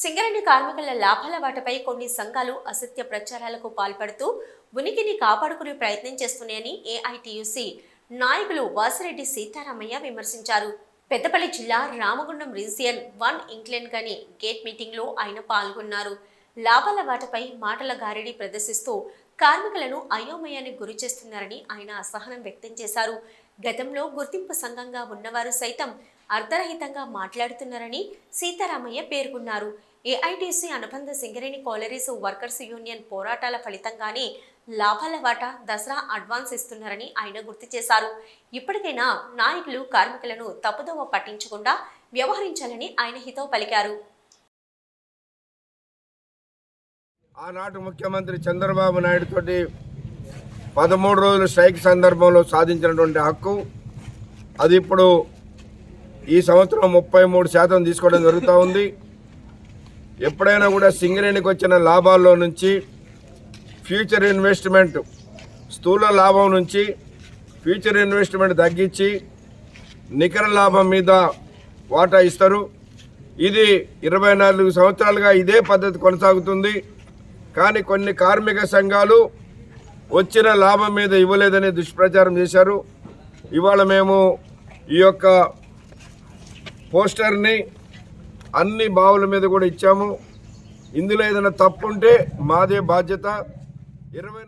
సింగరేణి కార్మికుల లాభాల వాటపై కొన్ని సంఘాలు అసత్య ప్రచారాలకు పాల్పడుతూ ఉనికిని కాపాడుకునే ప్రయత్నం చేస్తున్నాయని ఏఐటియుసి నాయకులు వాసిరెడ్డి సీతారామయ్య విమర్శించారు. పెద్దపల్లి జిల్లా రామగుండం రీజియన్ వన్ ఇంగ్లాండ్ గని గేట్ మీటింగ్లో ఆయన పాల్గొన్నారు. లాభాల వాటపై మాటల గారిడి ప్రదర్శిస్తూ కార్మికులను అయోమయానికి గురి చేస్తున్నారని ఆయన అసహనం వ్యక్తం చేశారు. గతంలో గుర్తింపు సంఘంగా ఉన్నవారు సైతం అర్ధరహితంగా మాట్లాడుతున్నారని సీతారామయ్య పేర్కొన్నారు. ఏఐటీసీ అనుబంధ సింగరేణి కాలరీస్ వర్కర్స్ యూనియన్ పోరాటాల ఫలితంగానే లాభాల వాటా దసరా అడ్వాన్స్ ఇస్తున్నారని ఆయన గుర్తు చేశారు. ఇప్పటికైనా నాయకులు కార్మికులను తప్పుదోవ పట్టించకుండా వ్యవహరించాలని ఆయన హితవు పలికారు. ఆనాటి ముఖ్యమంత్రి చంద్రబాబు నాయుడు తోటి పదమూడు రోజుల స్ట్రైక్ సందర్భంలో సాధించినటువంటి హక్కు అది ఇప్పుడు ఈ సంవత్సరం ముప్పై మూడు శాతం తీసుకోవడం జరుగుతూ ఉంది. ఎప్పుడైనా కూడా సింగరేణికి వచ్చిన లాభాల్లో నుంచి ఫ్యూచర్ ఇన్వెస్ట్మెంట్ స్థూల లాభం నుంచి ఫ్యూచర్ ఇన్వెస్ట్మెంట్ తగ్గించి నికర లాభం మీద వాటా ఇస్తారు. ఇది ఇరవై నాలుగు సంవత్సరాలుగా ఇదే పద్ధతి కొనసాగుతుంది. కానీ కొన్ని కార్మిక సంఘాలు వచ్చిన లాభం మీద ఇవ్వలేదని దుష్ప్రచారం చేశారు. ఇవాళ మేము ఈ యొక్క పోస్టర్ని అన్ని బావుల మీద కూడా ఇచ్చాము. ఇందులో ఏదైనా తప్పు ఉంటే మాదే బాధ్యత. ఇరవై